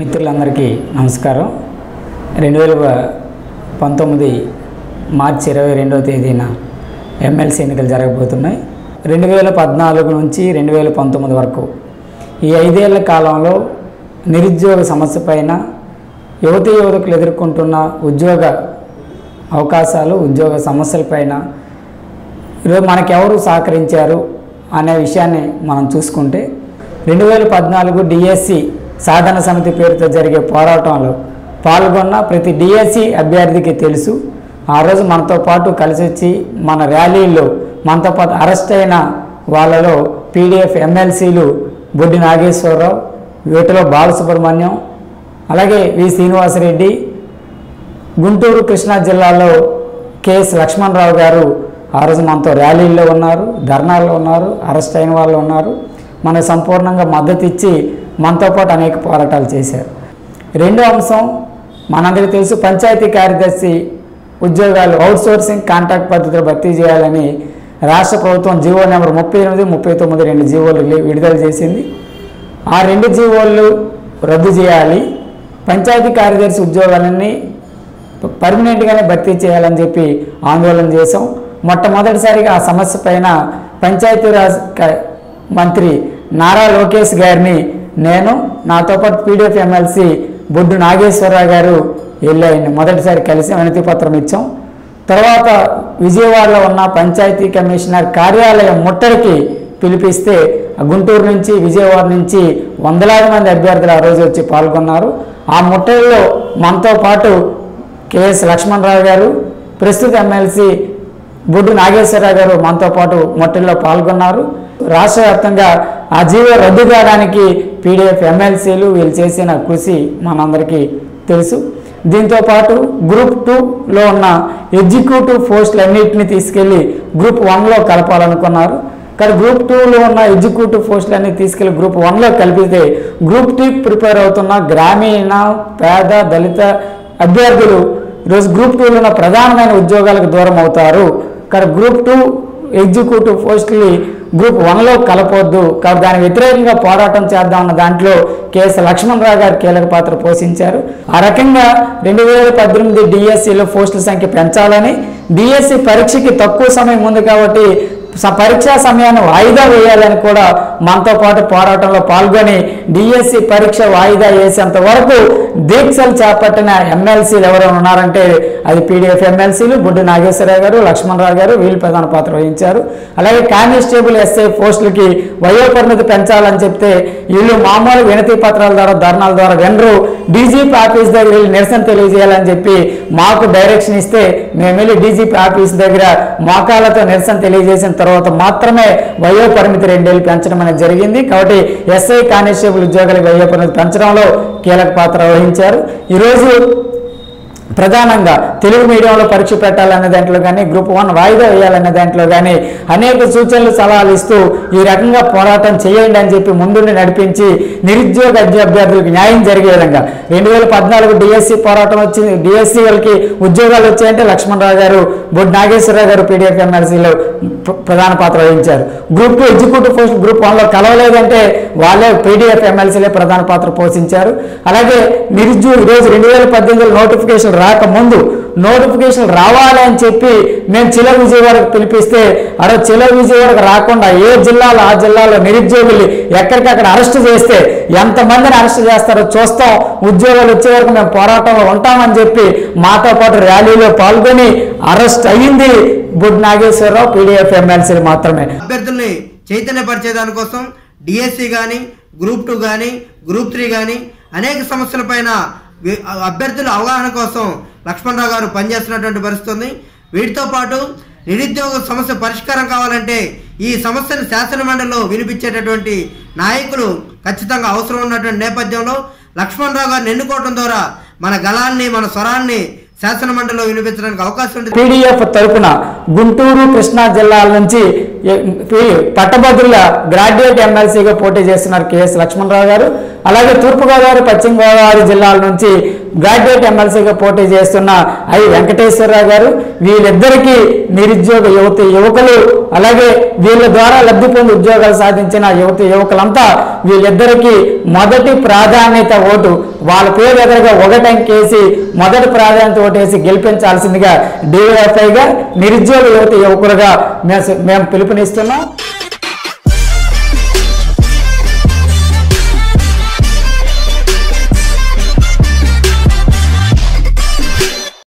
మిత్రులందరికీ నమస్కారం. రెండు వేల పంతొమ్మిది మార్చి ఇరవై రెండవ తేదీన ఎమ్మెల్సీ ఎన్నికలు జరగబోతున్నాయి. రెండు వేల పద్నాలుగు నుంచి రెండు వేల పంతొమ్మిది వరకు ఈ ఐదేళ్ళ కాలంలో నిరుద్యోగ సమస్య పైన యువత యువతకులు ఎదుర్కొంటున్న ఉద్యోగ అవకాశాలు ఉద్యోగ సమస్యలపైన ఈరోజు మనకెవరు సహకరించారు అనే విషయాన్ని మనం చూసుకుంటే రెండు వేల పద్నాలుగు డిఎస్సి సాధన సమితి పేరుతో జరిగే పోరాటంలో పాల్గొన్న ప్రతి డిఎస్సి అభ్యర్థికి తెలుసు ఆ రోజు మనతో పాటు కలిసి వచ్చి మన ర్యాలీల్లో మనతో పాటు అరెస్ట్ అయిన వాళ్ళలో పీడిఎఫ్ ఎమ్మెల్సీలు బొడ్డి నాగేశ్వరరావు వీటిలో బాలసుబ్రహ్మణ్యం అలాగే వి శ్రీనివాసరెడ్డి గుంటూరు కృష్ణా జిల్లాలో కెఎస్ లక్ష్మణరావు గారు ఆ రోజు మనతో ర్యాలీల్లో ఉన్నారు ధర్నాల్లో ఉన్నారు అరెస్ట్ అయిన వాళ్ళు ఉన్నారు. మనకు సంపూర్ణంగా మద్దతు ఇచ్చి మనతో పాటు అనేక పోరాటాలు చేశారు. రెండో అంశం మనందరికీ తెలుసు పంచాయతీ కార్యదర్శి ఉద్యోగాలు అవుట్సోర్సింగ్ కాంట్రాక్ట్ పద్ధతిలో భర్తీ చేయాలని రాష్ట్ర ప్రభుత్వం జీవో నెంబర్ ముప్పై ఎనిమిది ముప్పై తొమ్మిది రెండు జీవోలు విడుదల చేసింది. ఆ రెండు జీవోలు రద్దు చేయాలి. పంచాయతీ కార్యదర్శి ఉద్యోగాలన్నీ పర్మనెంట్గానే భర్తీ చేయాలని చెప్పి ఆందోళన చేశాం. మొట్టమొదటిసారిగా ఆ సమస్య పైన పంచాయతీరాజ్ మంత్రి నారా లోకేష్ గారిని నేను నాతో పాటు పీడిఎఫ్ ఎమ్మెల్సీ బొడ్డు నాగేశ్వరరావు గారు వెళ్ళాయండి మొదటిసారి కలిసి వినతి పత్రం ఇచ్చాం. తర్వాత విజయవాడలో ఉన్న పంచాయతీ కమిషనర్ కార్యాలయం ముట్టడికి పిలిపిస్తే గుంటూరు నుంచి విజయవాడ నుంచి వందలాది మంది అభ్యర్థులు ఆ రోజు వచ్చి పాల్గొన్నారు. ఆ ముట్టడిలో మనతో పాటు కెఎస్ లక్ష్మణరావు గారు ప్రస్తుత ఎమ్మెల్సీ బొడ్డు నాగేశ్వరరావు గారు మనతో పాటు ముట్టడిలో పాల్గొన్నారు. రాష్ట్ర వ్యాప్తంగా ఆ జీవో రద్దు కావడానికి పీడిఎఫ్ ఎమ్మెల్సీలు వీళ్ళు చేసిన కృషి మనందరికీ తెలుసు. దీంతో పాటు గ్రూప్ టూలో ఉన్న ఎగ్జిక్యూటివ్ పోస్టులన్నింటినీ తీసుకెళ్ళి గ్రూప్ వన్లో కలపాలనుకున్నారు. కానీ గ్రూప్ టూలో ఉన్న ఎగ్జిక్యూటివ్ పోస్టులన్నీ తీసుకెళ్ళి గ్రూప్ వన్లో కలిపితే గ్రూప్ టూ ప్రిపేర్ అవుతున్న గ్రామీణ పేద దళిత అభ్యర్థులు ఈరోజు గ్రూప్ టూలో ఉన్న ప్రధానమైన ఉద్యోగాలకు దూరం అవుతారు. కానీ గ్రూప్ టూ ఎగ్జిక్యూటివ్ పోస్టులు గ్రూప్ వన్లో కలపొద్దు. కాబట్టి దాని వ్యతిరేకంగా పోరాటం చేద్దామన్న దాంట్లో కేఎస్ లక్ష్మణరావు గారు కీలక పాత్ర పోషించారు. ఆ రకంగా రెండు వేల పద్దెనిమిది డిఎస్సిలో పోస్టుల సంఖ్య పెంచాలని డిఎస్సి పరీక్షకి తక్కువ సమయం ఉంది కాబట్టి పరీక్షా సమయాన్ని వాయిదా వేయాలని కూడా మనతో పాటు పోరాటంలో పాల్గొని డిఎస్సి పరీక్ష వాయిదా వేసేంత వరకు దీక్షలు చేపట్టిన ఎమ్మెల్సీలు ఎవరైనా ఉన్నారంటే అది పీడిఎఫ్ ఎమ్మెల్సీలు బుడ్డి నాగేశ్వరరావు గారు లక్ష్మణరావు గారు వీళ్ళు ప్రధాన పాత్ర వహించారు. అలాగే కానిస్టేబుల్ ఎస్ఐ పోస్టులకి వయోపరిమితి పెంచాలని చెప్తే వీళ్ళు మామూలు వినతి పత్రాల ద్వారా ధర్నాల ద్వారా వెనరు. డీజీపీ ఆఫీస్ దగ్గర వెళ్ళి నిరసన తెలియజేయాలని చెప్పి మాకు డైరెక్షన్ ఇస్తే మేము వెళ్ళి డీజీపీ ఆఫీస్ దగ్గర మోకాలతో నిరసన తెలియజేసిన తర్వాత మాత్రమే వయో పరిమితి రెండేళ్ళు పెంచడం అనేది జరిగింది. కాబట్టి ఎస్ఐ కానిస్టేబుల్ ఉద్యోగాలకు వయో పరిమితి పెంచడంలో కీలక పాత్ర వహించారు. ఈరోజు ప్రధానంగా తెలుగు మీడియంలో పరీక్ష పెట్టాలనే దాంట్లో కానీ గ్రూప్ వన్ వాయిదా వేయాలనే దాంట్లో కానీ అనేక సూచనలు సలహాలు ఇస్తూ ఈ రకంగా పోరాటం చేయండి అని చెప్పి ముందుండి నడిపించి నిరుద్యోగ అభ్యర్థులకు న్యాయం జరిగే విధంగా. రెండు వేల పద్నాలుగు డిఎస్సి పోరాటం వచ్చింది. డిఎస్సి వాళ్ళకి ఉద్యోగాలు వచ్చాయంటే లక్ష్మణరావు గారు బొడ్డు నాగేశ్వరరావు గారు పీడిఎఫ్ ఎమ్మెల్సీలో ప్రధాన పాత్ర వహించారు. Group two executive post group వన్లో కలవలేదంటే వాళ్ళే పీడిఎఫ్ ఎమ్మెల్సీలే ప్రధాన పాత్ర పోషించారు. అలాగే నిరుద్యోగ ఈరోజు రెండు వేల పద్దెనిమిదిలో నోటిఫికేషన్ రాకముందు నోటిఫికేషన్ రావాలి అని చెప్పి మేము చిల విజయవాడకు పిలిపిస్తే అరే చిల విజయవాడకు రాకుండా ఏ జిల్లాలో ఆ జిల్లాలో నిరుద్యోగులు ఎక్కడికక్కడ అరెస్ట్ చేస్తే ఎంతమందిని అరెస్ట్ చేస్తారో చూస్తాం. ఉద్యోగాలు వచ్చే వరకు మేము పోరాటంలో ఉంటామని చెప్పి మాతో పాటు ర్యాలీలో పాల్గొని అరెస్ట్ అయ్యింది బుడ్ నాగేశ్వరరావు పీడిఎఫ్ ఎమ్మెల్సీలు మాత్రమే. అభ్యర్థుల్ని చైతన్యపరిచే దానికోసం డిఎస్సి కానీ గ్రూప్ టూ కానీ గ్రూప్ త్రీ కానీ అనేక సమస్యలపైన పైన అభ్యర్థుల అవగాహన కోసం లక్ష్మణరావు గారు పనిచేస్తున్నటువంటి పరిస్థితి ఉంది వీటితో పాటు నిరుద్యోగ సమస్య పరిష్కారం కావాలంటే ఈ సమస్యను శాసనమండలిలో వినిపించేటటువంటి నాయకులు ఖచ్చితంగా అవసరం ఉన్నటువంటి నేపథ్యంలో లక్ష్మణరావు గారిని ఎన్నుకోవడం ద్వారా మన గళాన్ని మన స్వరాన్ని శాసనమండలిలో వినిపించడానికి అవకాశం ఉంది పీడిఎఫ్ తరపున గుంటూరు కృష్ణా జిల్లాల నుంచి పట్టభద్రుల గ్రాడ్యుయేట్ ఎమ్మెల్సీగా పోటీ చేస్తున్నారు కెఎస్ లక్ష్మణరావు గారు. అలాగే తూర్పుగోదావరి పశ్చిమ గోదావరి జిల్లాల నుంచి గ్రాడ్యుయేట్ ఎమ్మెల్సీగా పోటీ చేస్తున్న ఐ వెంకటేశ్వరరావు గారు వీళ్ళిద్దరికీ నిరుద్యోగ యువతి యువకులు అలాగే వీళ్ళ ద్వారా లబ్ధి పొంది ఉద్యోగాలు సాధించిన యువతి యువకులంతా వీళ్ళిద్దరికీ మొదటి ప్రాధాన్యత ఓటు. వాళ్ళ పేరు ఎదురుగా ఒకటంకేసి మొదటి ప్రాధాన్యత ఓటు వేసి గెలిపించాల్సిందిగా డివైఎఫ్ఐగా నిరుద్యోగ యువతి యువకులుగా మేము మేము పిలుపునిస్తున్నాం.